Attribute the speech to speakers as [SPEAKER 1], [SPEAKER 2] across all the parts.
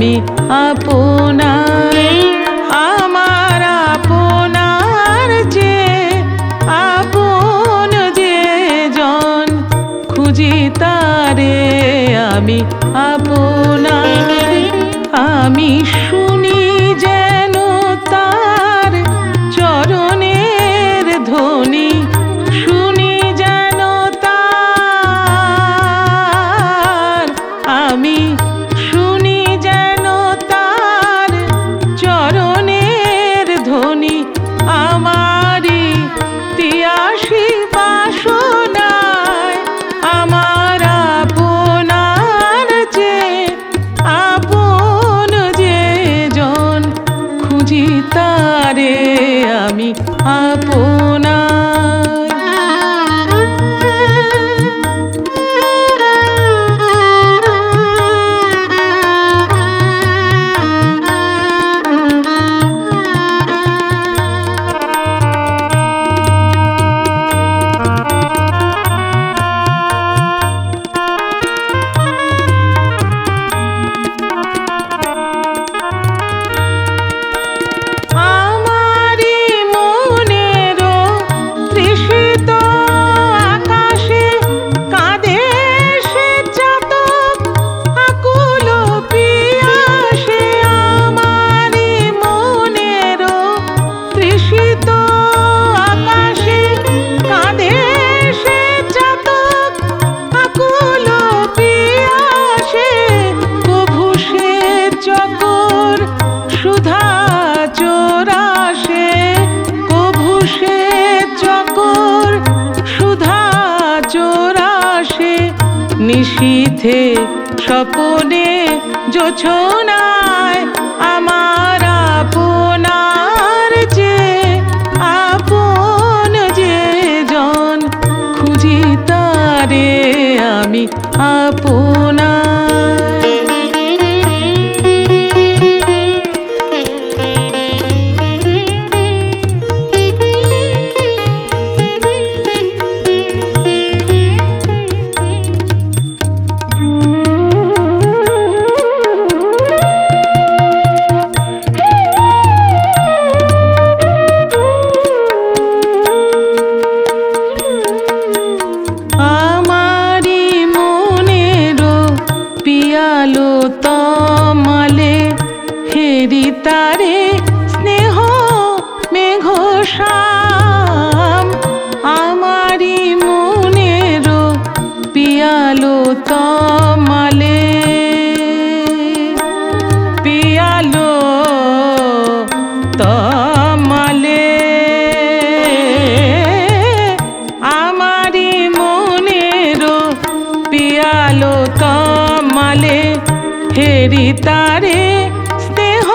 [SPEAKER 1] আমি আপনার আমার আপনার যে আপন যে জন খুঁজি তারে আমি আপনার আমি নিশীথে স্বপনে যোছনায় আমার আপনার যে আপন যে জন খুঁজি তারে আমি আপন তমালে আমারি মনেরও পিয়ালো তমালে। হেরি তারে স্নেহ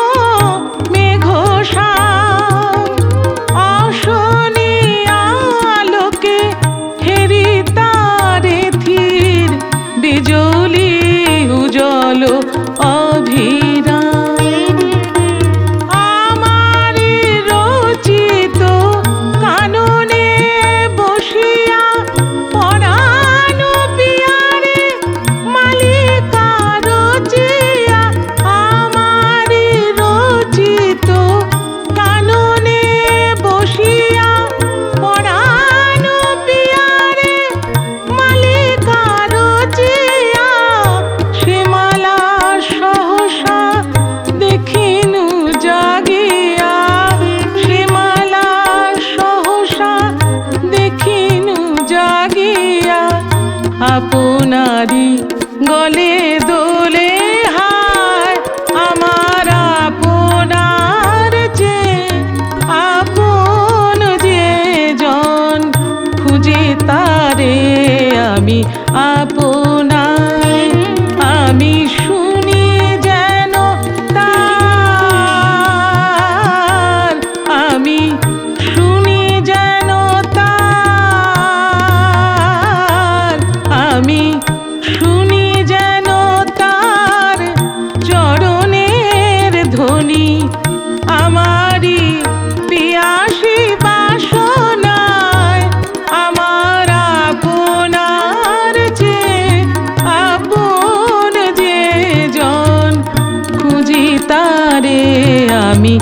[SPEAKER 1] মেঘোষা অশনি আলোকে হেরি তারে ধীর বিজলি উজলো আমি শুনি যেন তার চরণের ধ্বনি। আমারই পিয়াসি বাসনায় আমার আপনার যে আপন যে জন, খুঁজি তারে আমি।